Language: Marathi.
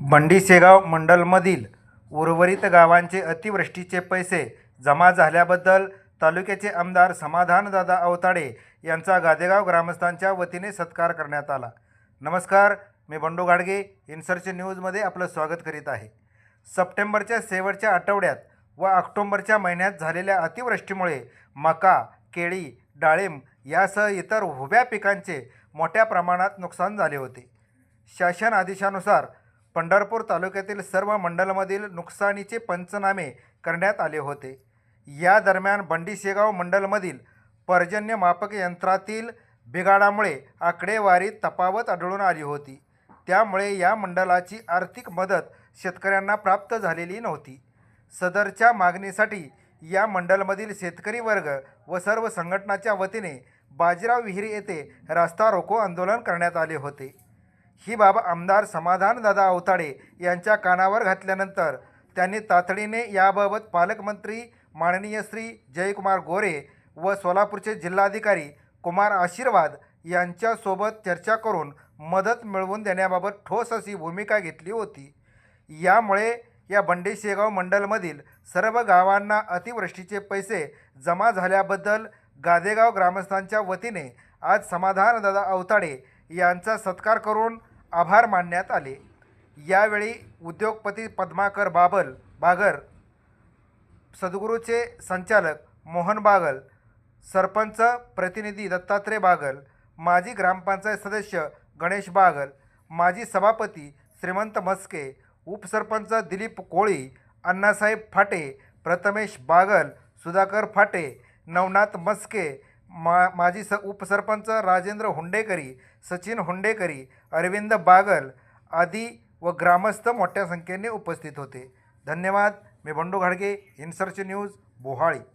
बंडीसेगाव मंडलमधील उर्वरित गावांचे अतिवृष्टीचे पैसे जमा झाल्याबद्दल तालुक्याचे आमदार समाधानदादा अवताडे यांचा गादेगाव ग्रामस्थांच्या वतीने सत्कार करण्यात आला. नमस्कार मी बंडू गाडगे इन्सर्च न्यूजमध्ये आपलं स्वागत करीत आहे. सप्टेंबरच्या शेवटच्या आठवड्यात व ऑक्टोंबरच्या महिन्यात झालेल्या अतिवृष्टीमुळे मका केळी डाळिंब यासह इतर उभ्या पिकांचे मोठ्या प्रमाणात नुकसान झाले होते. शासन आदेशानुसार पंढरपूर तालुक्यातील सर्व मंडलमधील नुकसानीचे पंचनामे करण्यात आले होते. या दरम्यान बंडी शेगाव मंडलमधील पर्जन्यमापक यंत्रातील बिघाडामुळे आकडेवारीत तफावत आढळून आली होती. त्यामुळे या मंडळाची आर्थिक मदत शेतकऱ्यांना प्राप्त झालेली नव्हती. सदरच्या मागणीसाठी या मंडलमधील शेतकरी वर्ग व सर्व संघटनाच्या वतीने बाजीराव विहिरी येथे रास्ता रोको आंदोलन करण्यात आले होते. ही बाब आमदार समाधानदादा अवताडे यांच्या कानावर घातल्यानंतर त्यांनी तातडीने याबाबत पालकमंत्री माननीय श्री जयकुमार गोरे व सोलापूरचे जिल्हाधिकारी कुमार आशीर्वाद यांच्यासोबत चर्चा करून मदत मिळवून देण्याबाबत ठोस अशी भूमिका घेतली होती. यामुळे या बंडे शेगाव मंडलमधील सर्व गावांना अतिवृष्टीचे पैसे जमा झाल्याबद्दल गादेगाव ग्रामस्थांच्या वतीने आज समाधानदादा अवताडे यांचा सत्कार करून आभार मानण्यात आले. यावेळी उद्योगपती पद्माकर बाबल बागर सद्गुरूचे संचालक मोहन बागल सरपंच प्रतिनिधी दत्तात्रय बागल माजी ग्रामपंचायत सदस्य गणेश बागल माजी सभापती श्रीमंत मस्के उपसरपंच दिलीप कोळी अण्णासाहेब फाटे प्रथमेश बागल सुधाकर फाटे नवनाथ मस्के मा माजी स उपसरपंच राजेंद्र हुंडेकरी सचिन हुंडेकरी अरविंद बागल आदी व ग्रामस्थ मोठ्या संख्येने उपस्थित होते. धन्यवाद. मी बंडू घाडगे इन्सर्च न्यूज बोहाळी.